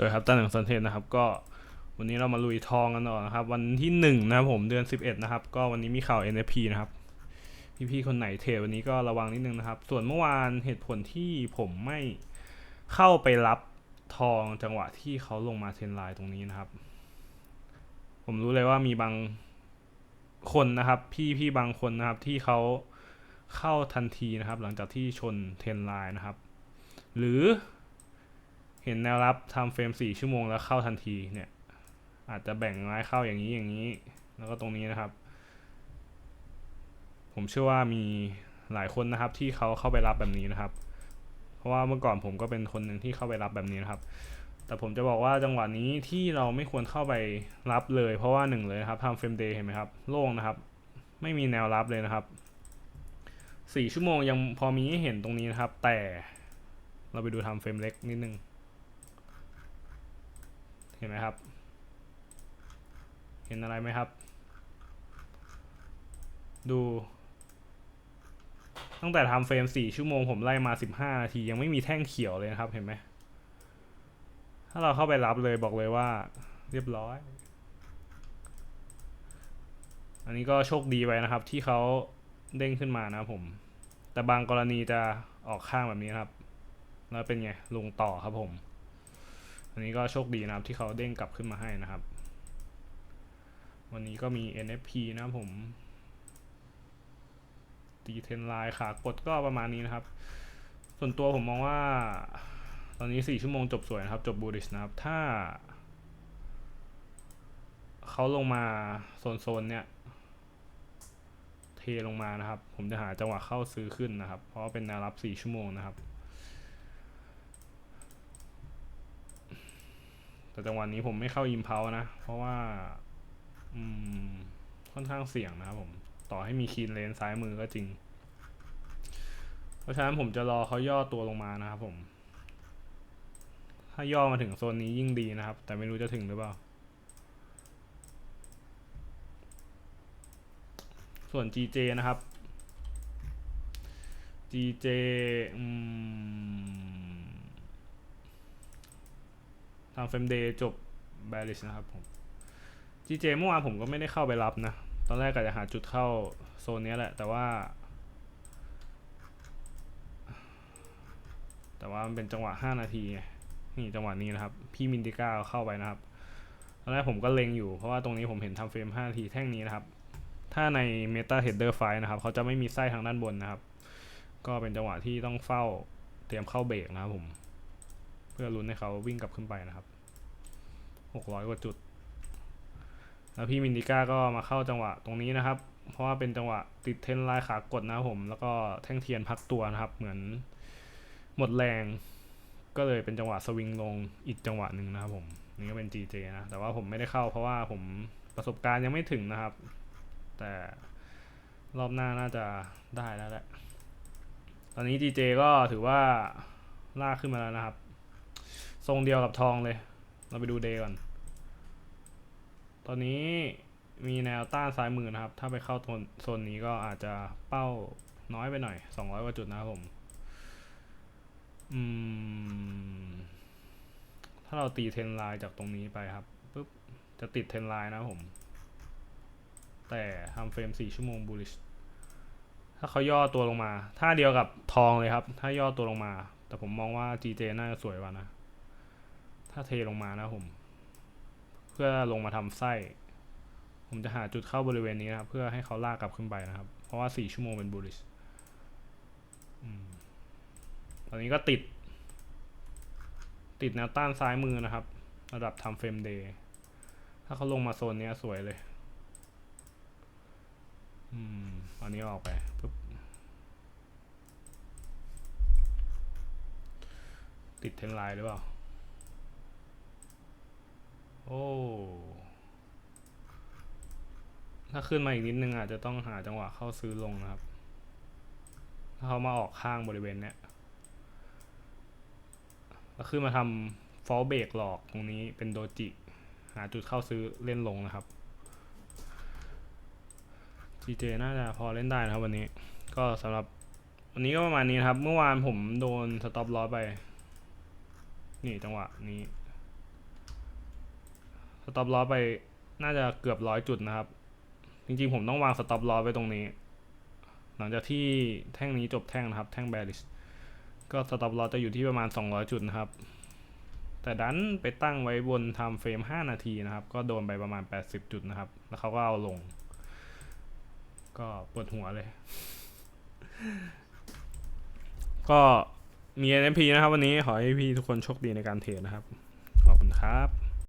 วัสดีครับตั้นหนึ่งสันเทนนะครับ ก็วันนี้เรามาลุยทองกันต่อนะครับ วันที่หนึ่งนะครับผมเดือนสิบเอ็ดนะครับ ก็วันนี้มีข่าว NFP นะครับ พี่ๆคนไหนเทรดวันนี้ก็ระวังนิดนึงนะครับ ส่วนเมื่อวานเหตุผลที่ผมไม่เข้าไปรับทองจังหวะที่เขาลงมาเทรนไลน์ตรงนี้นะครับ ผมรู้เลยว่ามีบางคนนะครับ พี่พี่บางคนนะครับที่เขาเข้าทันทีนะครับ หลังจากที่ชนเทรนไลน์นะครับ หรือ ห็นแนวรับทำเฟรมสี่ชั่วโมงแล้วเข้าทันทีเนี่ย อาจจะแบ่งไม้เข้าอย่างนี้อย่างนี้ แล้วก็ตรงนี้นะครับ ผมเชื่อว่ามีหลายคนนะครับที่เขาเข้าไปรับแบบนี้นะครับ เพราะว่าเมื่อก่อนผมก็เป็นคนหนึ่งที่เข้าไปรับแบบนี้นะครับ แต่ผมจะบอกว่าจังหวะนี้ที่เราไม่ควรเข้าไปรับเลย เพราะว่าหนึ่งเลยครับทำเฟรมเดย์เห็นไหมครับโล่งนะครับ ไม่มีแนวรับเลยนะครับสี่ชั่วโมงยังพอมีให้เห็นตรงนี้นะครับ แต่เราไปดูทำเฟรมเล็กนิดนึง เห็นไหมครับ เห็นอะไรไหมครับ ดู ตั้งแต่ทำเฟรมสี่ชั่วโมงผมไล่มาสิบห้านาที ยังไม่มีแท่งเขียวเลยนะครับเห็นไหม ถ้าเราเข้าไปรับเลยบอกเลยว่า เรียบร้อย อันนี้ก็โชคดีไว้นะครับ ที่เขาเด้งขึ้นมานะครับผม แต่บางกรณีจะออกข้างแบบนี้ครับ แล้วเป็นไง ลงต่อครับผม อันนี้ก็โชคดีนะครับที่เขาเด้งกลับขึ้นมาให้นะครับ วันนี้ก็มี NFP นะผม ตีเทนไลน์ขากดก็ประมาณนี้นะครับ ส่วนตัวผมมองว่า ตอนนี้ 4 ชั่วโมงจบสวยนะครับ จบบูริชนะครับ ถ้า เขาลงมาโซนๆเนี่ยเทลงมานะครับ ผมจะหาจังหวะเข้าซื้อขึ้นนะครับ เพราะเป็นแนวรับ 4 ชั่วโมงนะครับ แต่จังหวะนี้ผมไม่เข้าอิมเพานะ เพราะว่า อืม ค่อนข้างเสี่ยงนะครับผม ต่อให้มีคีนเลนซ้ายมือก็จริง เพราะฉะนั้นผมจะรอเขาย่อตัวลงมานะครับผม ถ้าย่อมาถึงโซนนี้ยิ่งดีนะครับ แต่ไม่รู้จะถึงหรือเปล่า ส่วน GJ นะครับ GJ อืม ทำเฟรมเดย์จบ b a r i s h นะครับผม GJ เจเมื่อวานผมก็ไม่ได้เข้าไปรับนะ ตอนแรกก็จะหาจุดเข้าโซนนี้แหละ แต่ว่า แต่ว่ามันเป็นจังหวะ 5 นาที นี่จังหวะนี้นะครับ พี่มินติก้าเข้าไปนะครับ ตอนแรกผมก็เล็งอยู่เพราะว่าตรงนี้ผมเห็นทำเฟรม 5 นาทีแท่งนี้นะครับ ถ้าใน Meta Header File นะครับ เขาจะไม่มีไส้ทางด้านบนนะครับ ก็เป็นจังหวะที่ต้องเฝ้าเตรียมเข้าเบรกนะครับผม พื่อลุ้นให้เขาวิ่งกลับขึ้นไปนะครับหกร้อยกว่าจุด แล้วพี่มินดิก้าก็มาเข้าจังหวะตรงนี้นะครับ เพราะว่าเป็นจังหวะติดเทนไลน์ขากดนะครับผม แล้วก็แท่งเทียนพักตัวนะครับ เหมือนหมดแรง ก็เลยเป็นจังหวะสวิงลงอีกจังหวะหนึ่งนะครับผม นี่ก็เป็น GJ นะ แต่ว่าผมไม่ได้เข้าเพราะว่าผมประสบการณ์ยังไม่ถึงนะครับ แต่รอบหน้าน่าจะได้แล้วแหละ ตอนนี้ GJ ก็ถือว่าลากขึ้นมาแล้วนะครับ ทรงเดียวกับทองเลย เราไปดูเดยก่อน ตอนนี้มีแนวต้านซ้ายมือนะครับ ถ้าไปเข้าโซนนี้ก็อาจจะเป้าน้อยไปหน่อย 200 กว่าจุดนะครับผม อืม ถ้าเราตีเทรนไลน์จากตรงนี้ไปครับปุ๊บ จะติดเทรนไลน์นะผม แต่ทำเฟรม 4 ชั่วโมงบูลิชถ้าเขาย่อตัวลงมา ท่าเดียวกับทองเลยครับ ถ้าย่อตัวลงมา แต่ผมมองว่า GJ น่าจะสวยกว่านะ ถ้าเทลงมานะผม เพื่อลงมาทำไส้ ผมจะหาจุดเข้าบริเวณนี้นะครับ เพื่อให้เขาลากกลับขึ้นไปนะครับ เพราะว่าสี่ชั่วโมงเป็นบูริชตอนนี้ก็ติด ติดแนวต้านซ้ายมือนะครับ ระดับทำเฟรมเดย์ถ้าเขาลงมาโซนนี้สวยเลย อืมอันนี้ออกไปปุ๊บติดเทนไลน์หรือเปล่า โอ้ถ้าขึ้นมาอีกนิดนึงอาจจะต้องหาจังหวะเข้าซื้อลงนะครับถ้าเขามาออกข้างบริเวณเนี้ยแล้วขึ้นมาทำฟอลเบรกหลอกตรงนี้เป็นโดจิ หาจุดเข้าซื้อเล่นลงนะครับ GJ น่าจะพอเล่นได้นะครับวันนี้ ก็สำหรับวันนี้ก็ประมาณนี้นะครับ เมื่อวานผมโดนสต็อปลอสไป นี่จังหวะนี้ ต็อปลอสไปน่าจะเกือบร้อยจุดนะครับ จริงๆผมต้องวางสต็อปลอสไว้ตรงนี้ หลังจากที่แท่งนี้จบแท่งนะครับ แท่งแบริชก็สต็อปลอสจะอยู่ที่ประมาณ 200 จุดนะครับ แต่ดันไปตั้งไว้บนไทม์เฟรม 5 นาทีนะครับ ก็โดนไปประมาณ 80 จุดนะครับ แล้วเขาก็เอาลง ก็ปวดหัวเลย ก็มี NFP นะครับวันนี้ขอให้พี่ทุกคนโชคดีในการเทรดนะครับ ขอบคุณครับ